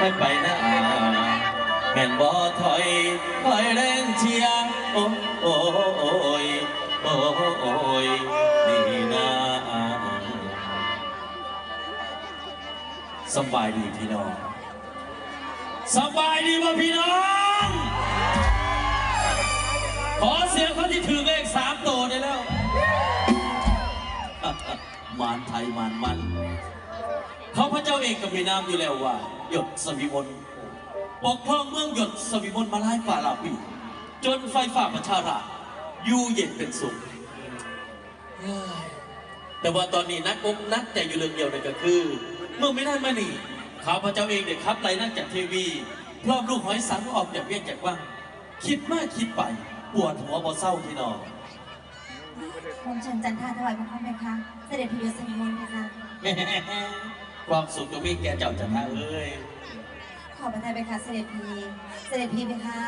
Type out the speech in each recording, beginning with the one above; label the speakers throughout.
Speaker 1: ให้ไปหน้าแม่นบ่ถอยถอยแรงเชียร์โอ้โอ้โอ้ยโอ้โอ้ยนี่นาสบายดีพี่น้องสบายดีป่พี่น้อง ขอเสียงเขาที่ถือเลขสามตัวได้แล้ว มารไทยมารมัน เขาพระเจ้าเองก็มีนามอยู่แล้วว่า หยดสวิมลปกครองเมืองหยดสวิมลมาไล่ฝ่าลาปีจนไฟฝ่าประชาราษฎร์อยู่เย็นเป็นสุขเฮ้ยแต่ว่าตอนนี้นักอกนักใจอยู่เรื่องเดียวนั่นก็คือ เมื่อไม่นานมานี่ข้าพระเจ้าเองเด็กครับไล่นั่งจากทีวีพร้อมลูกหอยสังออกจากเวียงจากว่างคิดมากคิดไปปวดหัวบ่เศร้าที่นอน
Speaker 2: ผมเชิญจันทาถวายบังคมไหมคะ เสด็จพิยศนิมนต์ไหมคะ
Speaker 1: แหม่ ความสุขจะมีแก่เจ้าจันทาเอ้ย
Speaker 2: ขอพระทัยไปค่ะเสด็จพีเสด็จพีไหมคะ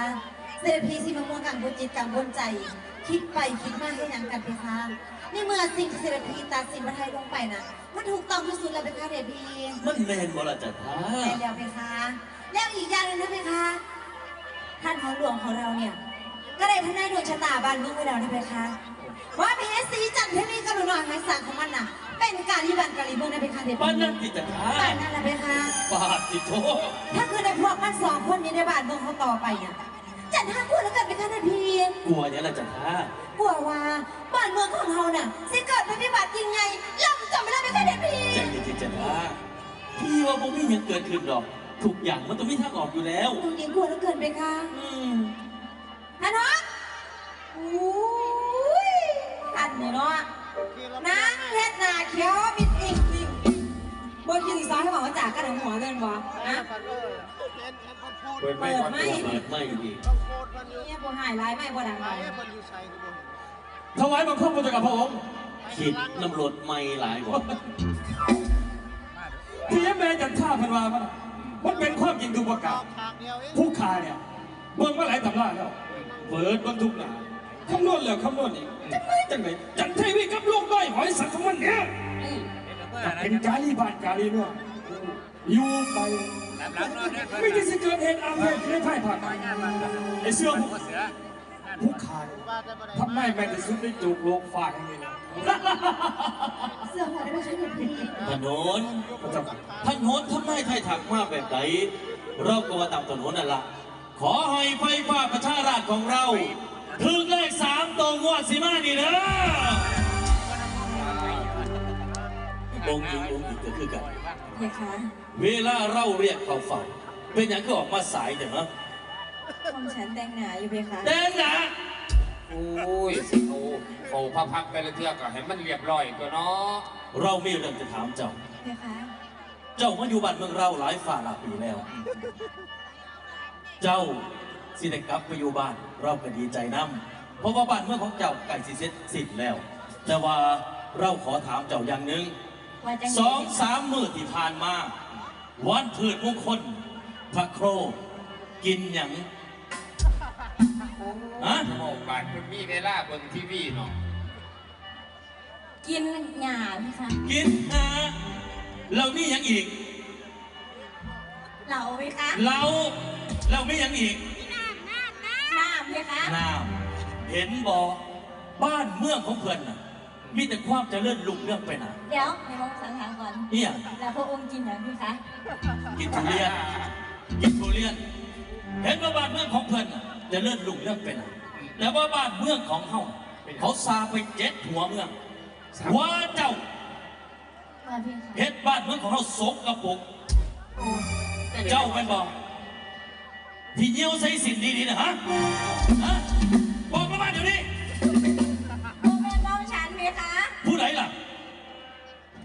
Speaker 2: เสด็จพีสิมะม่วงกังวลจิตกังวลใจ คิดไปคิดมาให้ยังกันไหมคะนี่เมื่อสิ่งที่เสด็จพีตัดสินพระไทยลงไปนะมันถูกต้องที่สุดแล้วไหมคะเสด็จพี
Speaker 1: มันแมนบ่ละจันทา
Speaker 2: แต่แล้วไหมคะแล้วอีกอย่างหนึงนะไหมคะท่านของหลวงของเราเนี่ย ก็ได้ทำนายดวงชะตาบ้านเมืองไว้แล้วนะไหมคะว่าเพชรสีจันทร์เทวีกรุณาหายสังของมันน่ะ เป็นการที่บันกาลีเมืองนะไหมคะเสด็จ
Speaker 1: ป้าน
Speaker 2: พี
Speaker 1: นั่นที่จันทา
Speaker 2: บ้านนั่นแหละไหมคะ
Speaker 1: ปาดติโท
Speaker 2: ถ้าคือในพวกมันสองคนนี้ในบ้านเมืองเขาต่อไปเนี่ยจันทากลัวแล้วกันไหมคะนาที
Speaker 1: กลัวเนี่ยละจันทาก
Speaker 2: ลัวว่าบ้านเมืองของเราน่ะสิเกิดภัยพิบัติยิ่งใหญ่ล่ำจำไม่ได้ไหมคะเด็กพี่
Speaker 1: ใจเย็นๆจันทาพี่ว่าพวกพี่ยังเกิดขึ้นหรอกทุกอย่างมันต้องมีทางออกอยู่แล้ว
Speaker 2: ตรงนี้กลัวแล้วเกินไปคะ
Speaker 1: อืม
Speaker 2: ฮะเนาะอุ้ยอันนี้เนาะนาง เฮ็ดหน้าเขียวมิดอิงอิงบนยิงซ้ายบอกว่าจากกันทั้งหัวเลยบ่นะ
Speaker 3: เปิดไม่ก่อน
Speaker 2: เปิดไม่
Speaker 1: เปิดไม่ดี
Speaker 2: เนี่ยบ่หายร้ายไม่บ่ดังไป
Speaker 3: ถวายบังคมพระเจ้ากับพระองค์
Speaker 1: คิดน้ำรดไม่หลายกว่า
Speaker 3: ที่แม่จันท่าพันวามันเป็นความจริงทุกประการผู้ขาเนี่ยเบิ่งมาหลายตำราแล้วเปิดบรรทุกหนา คำนวณแล้วคำนวณอีกจังไรจังไรจันเทวีกับลูกน้อยหอยสังของมันเนี่ยเป็นกาลีบานกาลีเนาะอยู่ไปไม่ได้สิเกิดเหตุอาเพศในภายภาคไอ้เสื้อผู้ผู้ขาเนี่ยทำไมแม่จะสุดได้จูกโลกฝากอย่างนี้นะ
Speaker 2: เสื้อผ้าได้ไหมคะเด็กพี่
Speaker 1: ถนน
Speaker 3: พระเจ้าค่ะ
Speaker 1: ถนนทำไมไทยถักมาแบบไหนเราก็ว่าตามถนนนั่นละขอให้ไฟฟ้าประชาราชของเรา ถึงเลขสามตรงงวดสิมานี่เด้อองค์หญิงองค์หญิงก็คือกัน
Speaker 2: เฮ้ยคะ
Speaker 1: เวลาเราเรียกเขาเฝ้าเป็นอย่างก็ออกมาสายเดี๋ยวนะ
Speaker 2: ผมฉันแต่งหนาอยู่เบคะ
Speaker 1: เต้นนะ
Speaker 4: โอ้ยสิโอ้เขาพระพักตร์แต่ละเทือกก็ให้มันเรียบร้อยตัวเนาะ
Speaker 1: เรามีเรื่องจะถามเจ้า
Speaker 2: เฮ้ยคะ
Speaker 1: เจ้ามาอยู่บ้านเมืองเราหลายฝ่าหลายปีแล้ว เจ้า สิได้กลับไปอยู่บ้านเราก็ดีใจนํเพราะว่าบ้านเมืองของเจ้าใกล้สิเสร็จสิ้นแล้ว แต่ว่าเราขอถามเจ้าอย่างหนึ่ง
Speaker 2: ว่าจัง
Speaker 1: สองสามมื้อที่ผ่านมา วันพืชมงคลพระโครกินหยังฮะ
Speaker 4: โอ้บานเพิ่นมีเวลาเบิ่งทีวีเนาะ
Speaker 2: กินหยาไหมคะ
Speaker 1: กินฮะเรามีหยังอีก
Speaker 2: เหล่าไหมคะ
Speaker 1: เราเรามีหยังอีก
Speaker 2: น้ำไหมคะ
Speaker 1: น้ำเห็นบอกบ้านเมืองของเพื่อนน่ะ มีแต่ความเจริญรุ่งเรื่องไปนะ
Speaker 2: เดี๋ยวในห้องสังหารก่อน
Speaker 1: เนี่ย
Speaker 2: แล้วพระองค์กินอย่างพี่คะ
Speaker 1: กินทุเรียนกินทุเรียน เห็นว่าบ้านเมืองของเพื่อนน่ะเจริญรุ่งเรื่องไปนะแต่ว่าบ้านเมืองของเฮาเขาซาไปเจ็ดหัวเมืองว่าเจ้า
Speaker 2: ว่าพี่คะ
Speaker 1: เฮ็ดบ้านเมืองของเราสกกระปุก เจ้าเป็นบอก ที่เยี่ยวใส่สินดีๆนะฮะฮะบอกมาบ้านเดี๋ยวนี้
Speaker 2: พระองค์น้องฉันไหมคะ
Speaker 1: ผู้ไหนล่ะ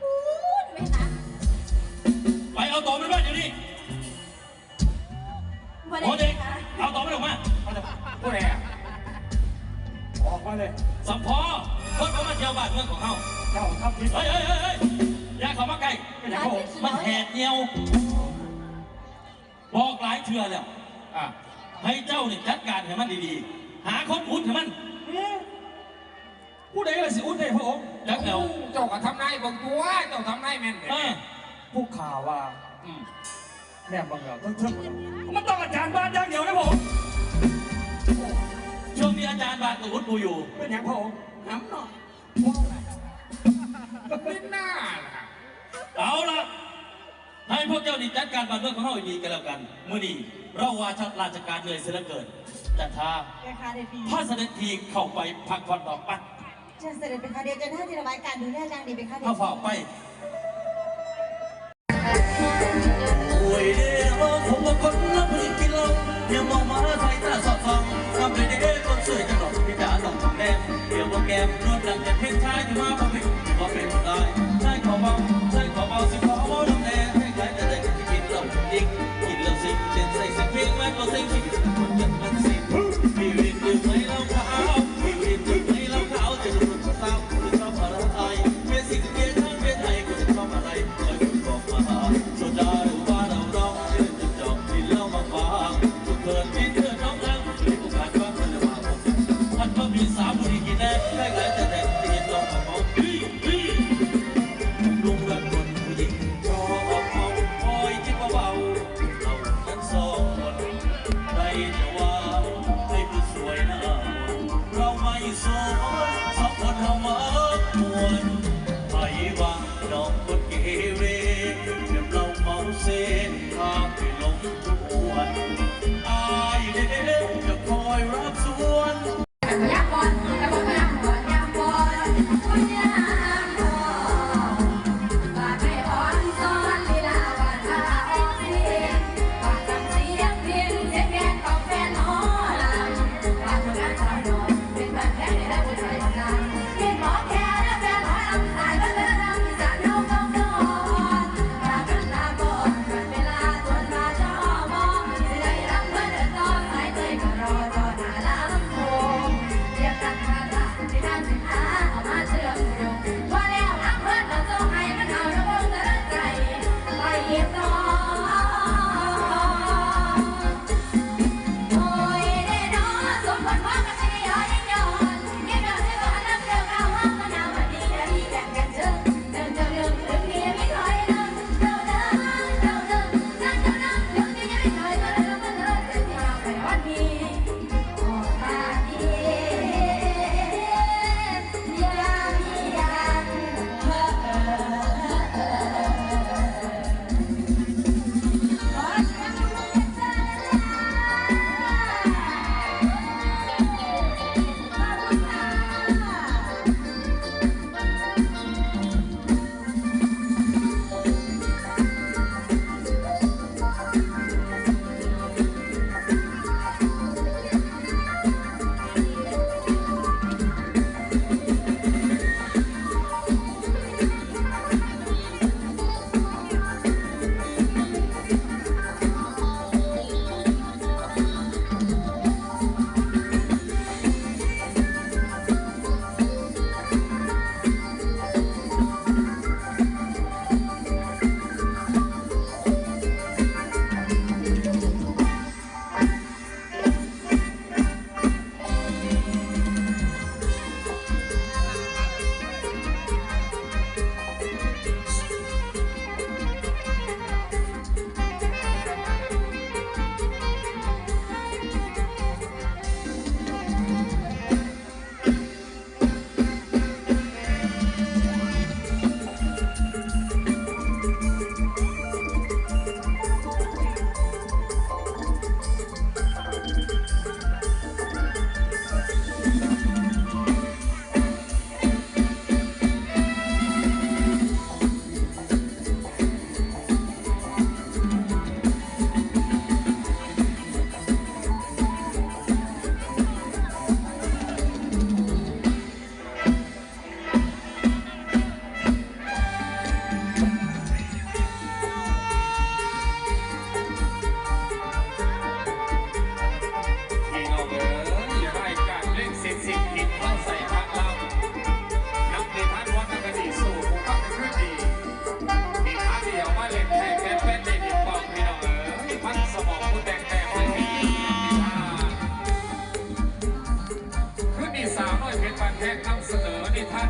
Speaker 2: พูดไหมคะ
Speaker 1: ไปเอาต่อมันบ้านเดี๋ยวนี้
Speaker 2: ว่า
Speaker 1: โอ้
Speaker 2: ได้
Speaker 1: เด็ก
Speaker 2: ไหมคะ
Speaker 1: เอาต่อมันออกมา
Speaker 4: ผู้ใดอะ
Speaker 3: ออกมาเลย
Speaker 1: สัมพอคนเขามาเที่ยวบ้านเมืองของเขา
Speaker 3: เจ้าทัพทิพย์
Speaker 1: เฮ้ยเฮ้ยเฮ้ยเฮ้ยอย่าเข้ามาใกล้
Speaker 3: ไม่ได้พระองค์
Speaker 1: มันแหดเหนียว บอกหลายเทื่อแล้ว
Speaker 4: อะ
Speaker 1: ให้เจ้านี่จัดการให้มันดีๆ หาคนอุดให้มัน
Speaker 3: ผู้ใดล่ะสิอุ้นให้พระองค์
Speaker 1: จักแล้ว
Speaker 4: เจ้าก็ทำนายเบิ่งตัวเจ้าทำนายแม่นเด้
Speaker 1: เออ
Speaker 3: ผู้ข่าวว่า
Speaker 4: อืม
Speaker 3: แน่บังเราต้องเทิงมันต้องอาจารย์บ้านอย่างเดียวนะผม
Speaker 1: ช่วงนี้อาจารย์บานกับวุฒิกูอยู่
Speaker 3: เป็นอย่างพระองค์ห้ำหน่อย
Speaker 4: ไม่น่าล่ะ
Speaker 1: เอาละ ให้พวกเจ้านี่จัดการบ้านเมืองของเราให้ดีกันแล้วกันเมื่อนี้เราว่าชักราชการเหนื่อยเสียเหลือเกิน แต่ถ้า
Speaker 2: เพคะเสด็จพี่
Speaker 1: พระเสด็จทีเข้าไปพักผ่อนต่อไป
Speaker 2: เชิญเสด็จเพคะเดี๋ยวจะท่านจิรวายการดูแลอย่างดีเพคะเด็
Speaker 1: ถ้าฝ่าไปโอ้ยเด้อผมว่าคนละผลิตกินเหล้าอย่ามองมาใส่ตาสอดส่องทำเลยเด้อคนสวยจะหลอกพี่จ๋าต้องทำแดงเดี๋ยวว่าแก้มนวดหลังจากเพลงชายที่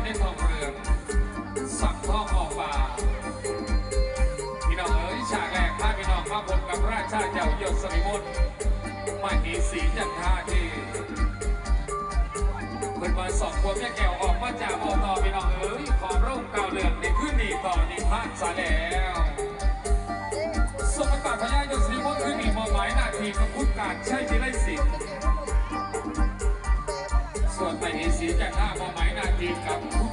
Speaker 1: ไสังทองออกมาพี่นองเอ๋ยฉากแรกพาพี่นองมาพบกับราชาเจ้าหยดสมิมุนมหิสีจันทาที่เพิ่มาสองคนแม่แก้ออ
Speaker 5: กมาจากอบตพี่นองเอ๋ยขอร่มเกาเรืองในขึ้นนี่ต่อนี่พลา
Speaker 4: แล้วสมบัติพญายศสมิมุขึ้นนี่มอบหมายหนที่กัพุทการใช้ที่ไรสิทธิ์ กหน้ามาหมายหน้าทีมครับ